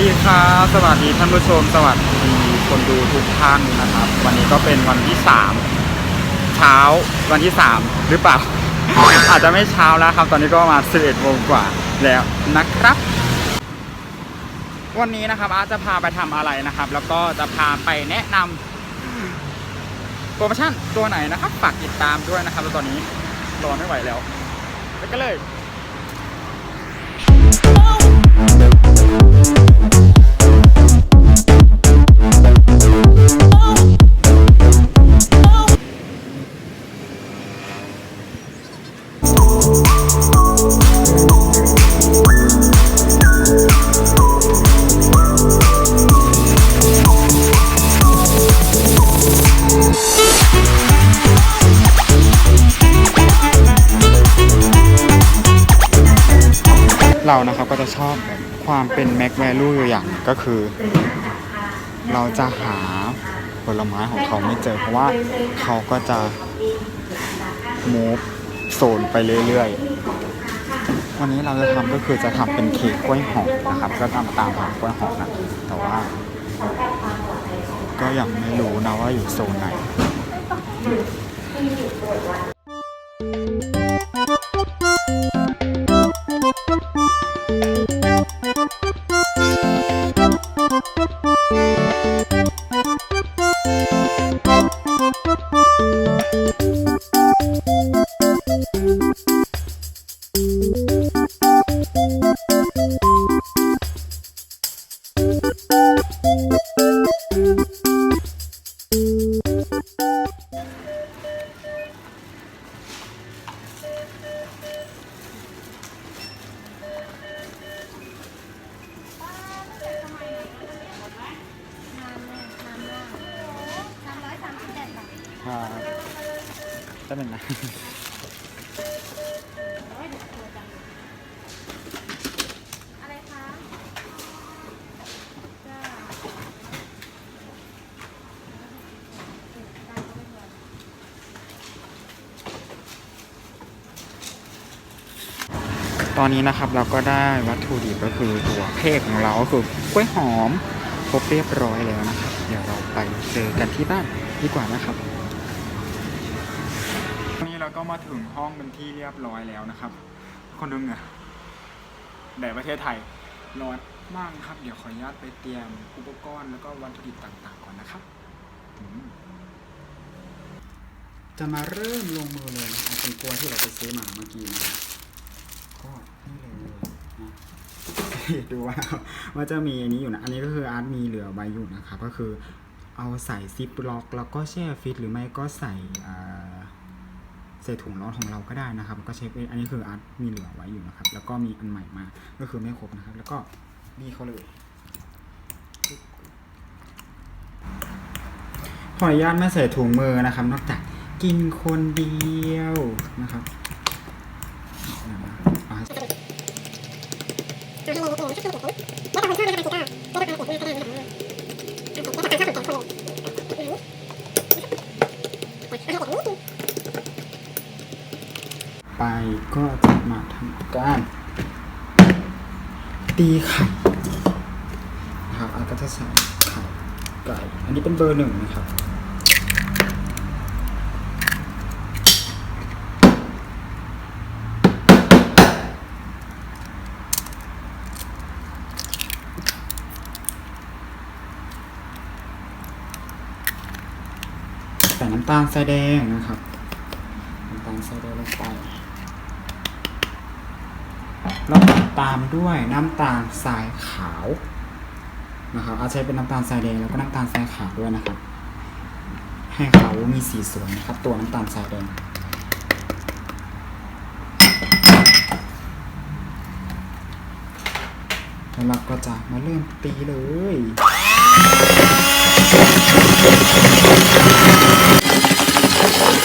ดีครับสวัสดีท่านผู้ชม สวัสดีคนดูทุกท่านนะครับ วันนี้ก็เป็นวันที่สามเช้าวันที่สามหรือเปล่า อาจจะไม่เช้าแล้วครับ ตอนนี้ก็ประมาณ11โมงกว่าแล้วนะครับ วันนี้นะครับอาจะพาไปทำอะไรนะครับ แล้วก็จะพาไปแนะนำโปรโมชั่นตัวไหนนะครับฝากติดตามด้วยนะครับแล้วตอนนี้รอไม่ไหวแล้วไปกันเลย Thank you. ความเป็นแม็กแวลูอยู่อย่างก็คือ เราจะหาผลไม้ของเขาไม่เจอ เพราะว่าเขาก็จะมูฟโซนไปเรื่อยๆ วันนี้เราจะทำก็คือจะทำเป็นเค้กกล้วยหอมนะครับ ก็ตามตามหากล้วยหอมนะ แต่ว่า ก็ยังไม่รู้นะว่าอยู่โซนไหน ตอนนี้นะครับเราก็ได้วัตถุดิบก็คือตัวเค้กของเราก็คือกล้วยหอมครบเรียบร้อยแล้วนะครับ เดี๋ยวเราไปเจอกันที่บ้านดีกว่านะครับตอนนี้เราก็มาถึงห้องเป็นที่เรียบร้อยแล้วนะครับ คนดูเหงื่อแดดประเทศไทยร้อนมากครับ เดี๋ยวขออนุญาตไปเตรียมอุปกรณ์แล้วก็วัตถุดิบต่างๆ ก่อนนะครับ จะมาเริ่มลงมือเลยนะครับเป็นกล้วยที่เราไปซื้อมาเมื่อกี้นะครับก็ ดูว่าว่าจะมีอันนี้อยู่นะ อันนี้ก็คืออาร์ตมีเหลือไว้อยู่นะครับก็คือเอาใส่ซิปล็อก แล้วก็แช่ฟิตหรือไม่ก็ใส่อ่าใส่ถุงร้อนของเราก็ได้นะครับ ก็เช็คอันนี้คืออาร์ตมีเหลือไว้อยู่นะครับ แล้วก็มีอันใหม่มาก็คือไม่ครบนะครับ แล้วก็นี่เขาเลยขออนุญาตไม่ใส่ถุงมือนะครับ นอกจากกินคนเดียวนะครับ ไปก็จะมาทำการ ตีไข่นะครับอาก็จะใส่ไข่ไก่ อันนี้เป็นเบอร์หนึ่งนะครับำตาลทรายแดงนะครับน้ำตาลทรายแดงลงไปแล้วตามด้วยน้ำตาลทรายขาวนะครับเอาใช้เป็นน้ำตาลทรายแดงแล้วก็น้ำตาลทรายขาวด้วยนะครับ ให้เขามีสีสวยนะครับ ตัวน้ำตาลทรายแดงแล้วเราก็จะมาเริ่มตีเลย Thank you.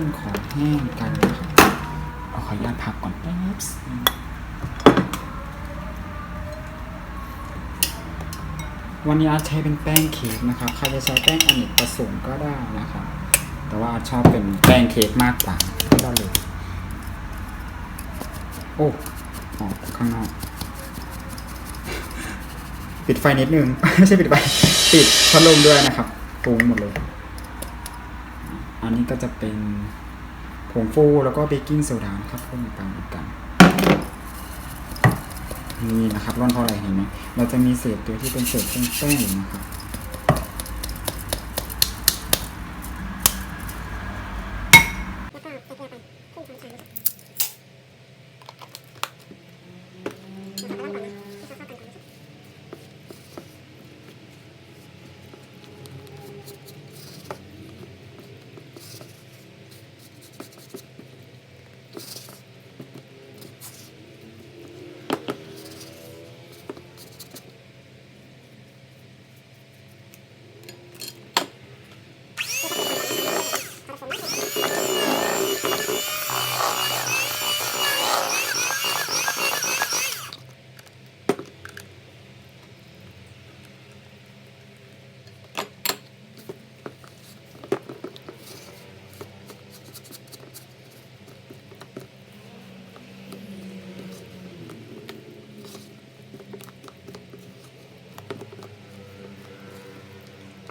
านของแห้งกันนะครับเอาขออนุญาตพักก่อนแป๊บวันนี้อาใช้เป็นแป้งเค้กนะครับใครจะใช้แป้งอเนกประสงค์ก็ได้นะครับ แต่ว่าอาชอบเป็นแป้งเค้กมากกว่าก็ได้เลย โอ้ออกข้างนอก ปิดไฟนิดนึง ไม่ใช่ปิดไฟ ปิดพัดลมด้วยนะครับฟุ้งหมดเลย อันนี้ก็จะเป็นผงฟูแล้วก็เบกกิ้งโซดาครับพ่นไปเหมือนกันนี่นะครับร่อนเท่าไหร่เห็นไหมเราจะมีเศษตัวที่เป็นเศษแป้งๆนะครับ แล้วก็ใส่เกลือไปครึ่งช้อนชานะคะแล้วก็ร่อนก่อนนะให้เขาเข้ากันก่อนนะค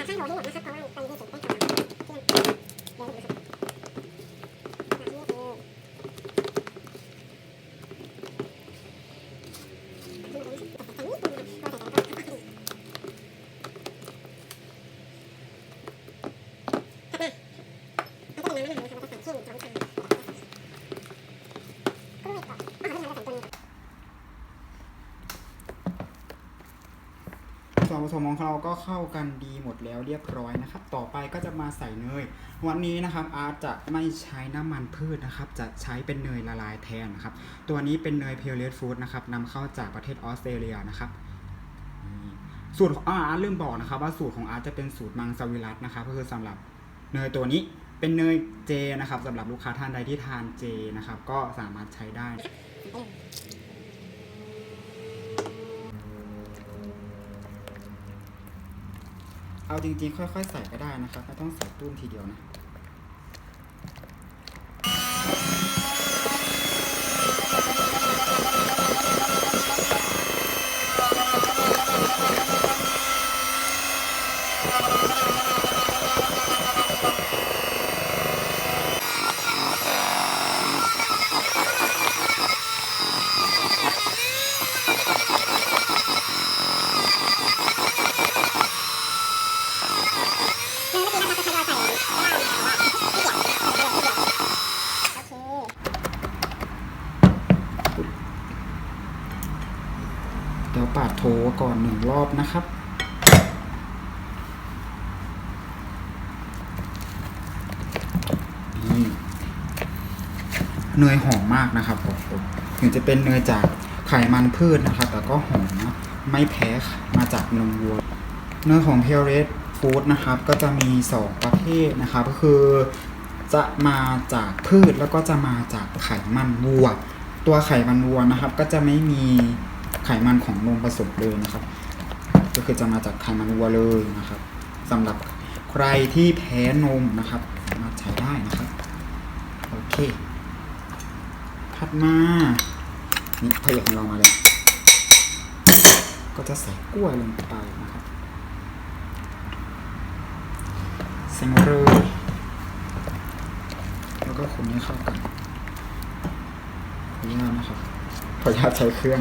ะ ตักข้างโหลนี่หมดนะครับเพราะว่าไปที่สุดแป้งก่อนที่มันเดี๋ยวผมจะตักนี่เออตักนี่ตักนี่ตักนี่ตักนี่ตักนี่ถัดมาแล้วก็เป็นน้ำมะนาวนะคะแล้วก็ใส่ขี้หนึ่งช้อนชากล้วยก่อนอ๋อแล้วเราใส่ตัวนี้ สมของเราก็เข้ากันดีหมดแล้วเรียบร้อยนะครับ ต่อไปก็จะมาใส่เนย วันนี้นะครับอาร์ตจะไม่ใช้น้ำมันพืชนะครับ จะใช้เป็นเนยละลายแทนนะครับ ตัวนี้เป็นเนยเพียวเลสฟู้ดนะครับนำเข้าจากประเทศออสเตรเลียนะครับสูตรของอาร์ตลืมบอกนะครับ ว่าสูตรของอาร์ตจะเป็นสูตรมังสวิรัตนะครับ ก็คือสำหรับเนยตัวนี้เป็นเนยเจนะครับสำหรับลูกค้าท่านใดที่ทานเจนะครับ ก็สามารถใช้ได้ เอาจริงๆค่อย ๆ ใส่ก็ได้นะครับไม่ต้องใส่ตุ้มทีเดียวนะ เมื่อกี้นะคะก็ทยอยใส่ได้แต่ว่าไม่เกี่ยวโอเค เดี๋ยวปาดโถก่อนหนึ่งรอบนะครับ นี่ เนยหอมมากนะครับผมถึงจะเป็นเนยจากไขมันพืชนะครับ แต่ก็หอมนะไม่แพ้มาจากนมวัว เนยของเพียวเรสฟู้ดนะครับ ก็จะมี 2 ประเภทนะครับ ก็คือจะมาจากพืชแล้วก็จะมาจากไขมันวัว ตัวไขมันวัวนะครับ ก็จะไม่มีไขมันของนมผสมเลยนะครับ ก็คือจะมาจากไขมันวัวเลยนะครับสำหรับใครที่แพ้นมนะครับ สามารถใช้ได้นะครับ โอเค ถัดมานี่พระเอกของเรามาเลย ก็จะใส่กล้วยลงไปนะครับเซมาเลยแล้วก็คนนี้เข้ากันขออนุญาตนะครับขออนุญาตใช้เครื่อง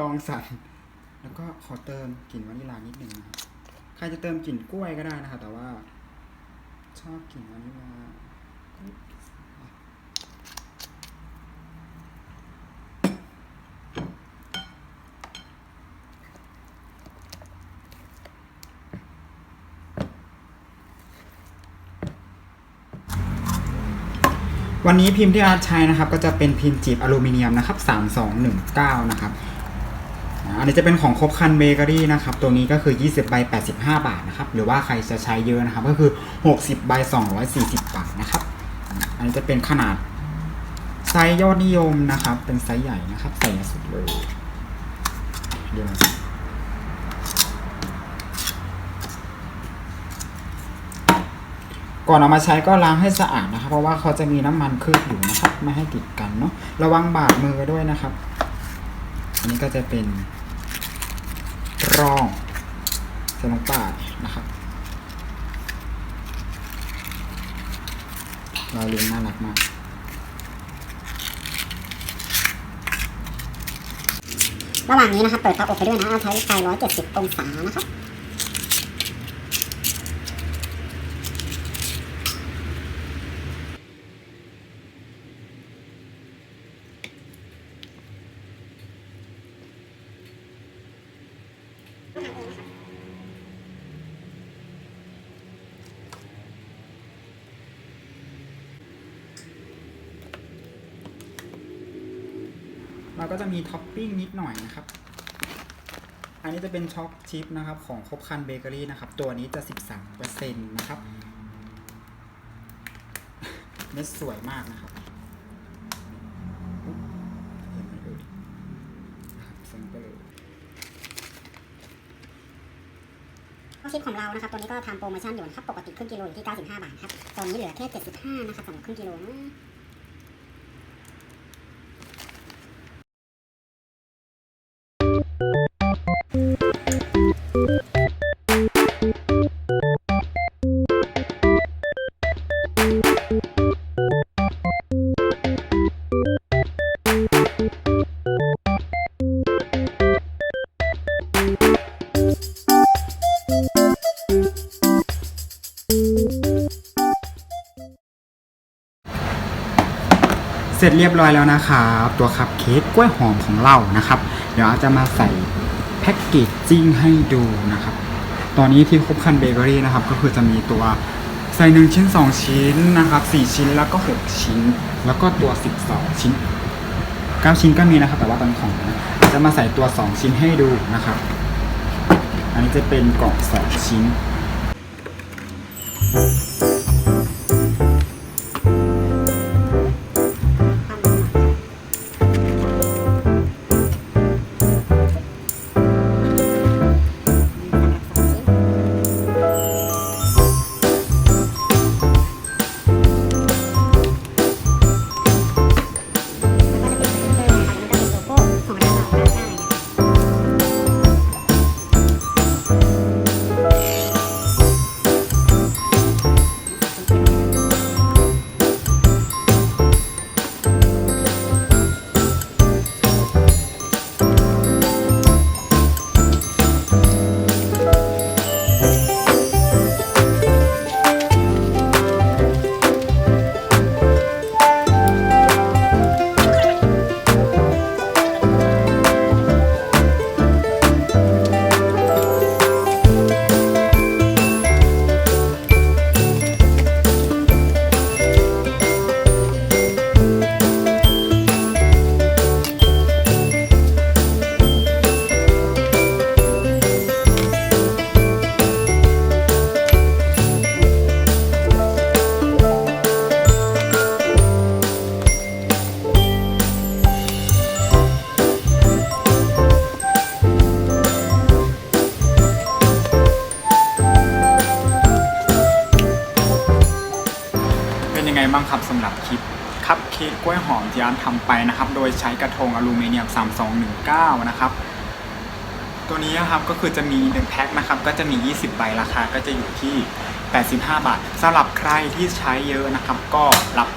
กองสั่นแล้วก็ขอเติมกลิ่นวานิลลานิดหนึ่งนะครับใครจะเติมกลิ่นกล้วยก็ได้นะครับแต่ว่า ชอบกลิ่นวานิลลาวันนี้พิมพ์ที่อาร์ตใช้นะครับ ก็จะเป็นพิมพ์จีบอลูมิเนียมนะครับ 3219 นะครับ อันนี้จะเป็นของครบคันเบเกอรี่นะครับ ตัวนี้ก็คือ 20ใบ85 บาทนะครับ หรือว่าใครจะใช้เยอะนะครับ ก็คือ 60ใบ240 บาทนะครับ อันนี้จะเป็นขนาดไซส์ยอดนิยมนะครับ เป็นไซส์ใหญ่นะครับใส่สุดเลยเดี๋ยวก่อนเอามาใช้ก็ล้างให้สะอาดนะครับ เพราะว่าเขาจะมีน้ำมันเคลือบอยู่นะครับ ไม่ให้ติดกันเนาะ ระวังบาดมือด้วยนะครับ อันนี้ก็จะเป็น รองใส่ลงไปนะครับรอยเลี้ยงน่ารักมากระหว่างนี้นะครับเปิดเตาอบไปด้วยนะเอาใช้ไฟ170 องศานะครับ เราก็จะมีท็อปปิ้งนิดหน่อยนะครับ อันนี้จะเป็นช็อกชิพนะครับของครบคันเบเกอรี่นะครับ ตัวนี้จะ 13%นะครับ เม็ดสวยมากนะครับเห็นไหมเอ่ยนะครับเซ็นไปเลยชิปของเรานะครับ ตัวนี้ก็ทำโปรโมชั่นอยู่นะครับ ปกติครึ่งกิโลอยู่ที่ 95 บาทครับ ตอนนี้เหลือแค่ 75 นะครับสำหรับครึ่งกิโลนะ เรียบร้อยแล้วนะครับ ตัวคัพเค้กกล้วยหอมของเรานะครับ เดี๋ยวอาจจะมาใส่แพ็กเกจจิ้งให้ดูนะครับ ตอนนี้ที่คบคันเบเกอรี่นะครับ ก็คือจะมีตัวใส่หนึ่งชิ้น 2 ชิ้นนะครับ4ชิ้นแล้วก็ 6 ชิ้น แล้วก็ตัว 12 ชิ้น 9 ชิ้นก็มีนะครับ แต่ว่าตอนของนะจะมาใส่ตัว 2 ชิ้นให้ดูนะครับ อันนี้จะเป็นกล่อง2ชิ้นแบ้างครับสำหรับคลิปคัพเค้กกล้วยหอมที่อาร์ตทำไปนะครับ โดยใช้กระทงอลูมิเนียม 3219 นะครับ ตัวนี้นะครับก็คือจะมี1แพ็คนะครับ ก็จะมี 20 ใบราคาก็จะอยู่ที่ 85 บาทสำหรับใครที่ใช้เยอะนะครับ ก็รับ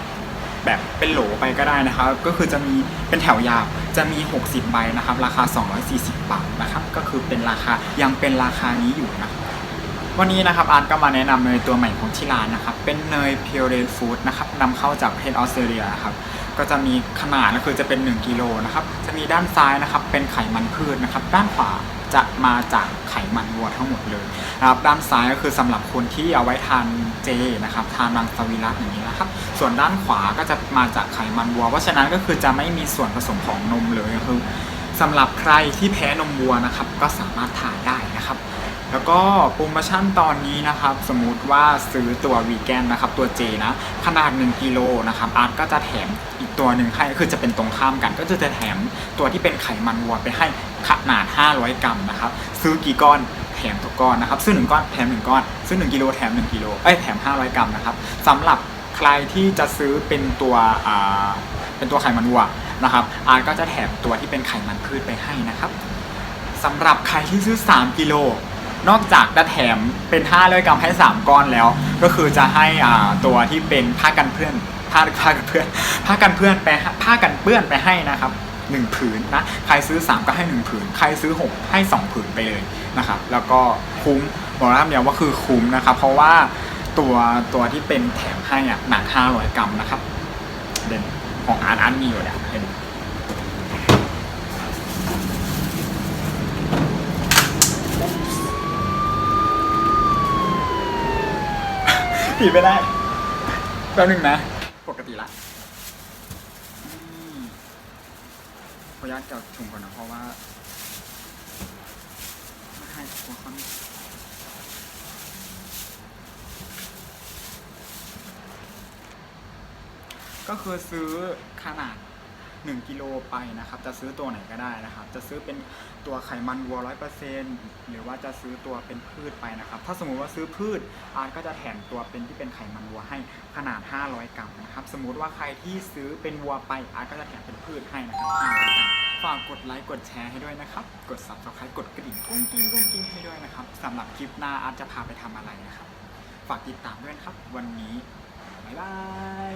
แบบเป็นโหลไปก็ได้นะครับ ก็คือจะมีเป็นแถวยาวจะมี 60 ใบนะครับ ราคา 240 บาทนะครับ ก็คือเป็นราคายังเป็นราคานี้อยู่นะครับ วันนี้นะครับอาร์ตก็มาแนะนำเนยตัวใหม่ของที่ร้านนะครับ เป็นเนย Pure Red Food นะครับนำเข้าจากประเทศออสเตรเลียครับก็จะมีขนาดก็คือจะเป็น 1กิโลนะครับจะมีด้านซ้ายนะครับเป็นไขมันพืชนะครับ ด้านขวาจะมาจากไขมันวัวทั้งหมดเลยนะครับด้านซ้ายก็คือสำหรับคนที่เอาไว้ทานเจนะครับทานมังสวิรัตอย่างนี้นะครับ ส่วนด้านขวาก็จะมาจากไขมันวัว เพราะฉะนั้นก็คือจะไม่มีส่วนผสมของนมเลยก็คือสำหรับใครที่แพ้นมวัวนะครับ ก็สามารถทานได้นะครับ แล้วก็โปรโมชั่นตอนนี้นะครับ สมมุติว่าซื้อตัววีแกนนะครับ ตัวเจนะ ขนาด 1กิโลนะครับอาร์ตก็จะแถมอีกตัวหนึ่งให้คือจะเป็นตรงข้ามกัน ก็จะแถมตัวที่เป็นไขมันวัวไปให้ขนาด 500 กรัมนะครับ ซื้อกี่ก้อนแถมทุกก้อนนะครับ ซื้อ 1 ก้อนแถม 1 ก้อน ซื้อ 1กิโลแถม 1กิโลเอ้ยแถม 500 กรัมนะครับสำหรับใครที่จะซื้อเป็นตัวอ่าเป็นตัวไขมันวัวนะครับอาร์ตก็จะแถมตัวที่เป็นไขมันพืชไปให้นะครับสำหรับใครที่ซื้อ 3 กิโล นอกจากจะแถมเป็น 5 เลยกรัมให้ 3 ก้อนแล้ว ก็คือจะให้อ่าตัวที่เป็นผ้ากันเพื่อนผ้าผ้ากันเพื่อนผ้ากันเพื่อนไปผ้ากันเปื้อนไปให้นะครับ1ผืนนะใครซื้อ 3 ก็ให้ 1 ผืน ใครซื้อ 6 ให้ 2 ผืนไปเลยนะครับ แล้วก็คุ้มบอกแล้วเดียวว่าคือคุ้มนะครับ เพราะว่าตัวตัวที่เป็นแถมให้อะหนัก500กรัมนะครับ เด่นของอาร์ตอาร์ตมีอยู่เนี่ยเห็น ผีไม่ได้แป๊บนึงนะ ปกติละขออนุญาตจับถุงก่อนนะเพราะว่าไม่ให้กลัวเขาไม่ก็คือซื้อขนาด 1กิโลไปนะครับ จะซื้อตัวไหนก็ได้นะครับ จะซื้อเป็นตัวไขมันวัวร้อยเปอร์เซ็นหรือว่าจะซื้อตัวเป็นพืชไปนะครับ ถ้าสมมุติว่าซื้อพืชอาร์ตก็จะแถมตัวเป็นที่เป็นไขมันวัวให้ขนาด 500 กรัมนะครับ สมมุติว่าใครที่ซื้อเป็นวัวไปอาร์ตก็จะแถมเป็นพืชให้นะครับ500กรัมฝากกดไลค์กดแชร์ให้ด้วยนะครับ กด subscribe กดกระดิ่งกุ้งกิ้งกุ้งกิ้งให้ด้วยนะครับสำหรับคลิปหน้าอาร์ตจะพาไปทำอะไรนะครับ ฝากติดตามด้วยนะครับ วันนี้บ๊ายบาย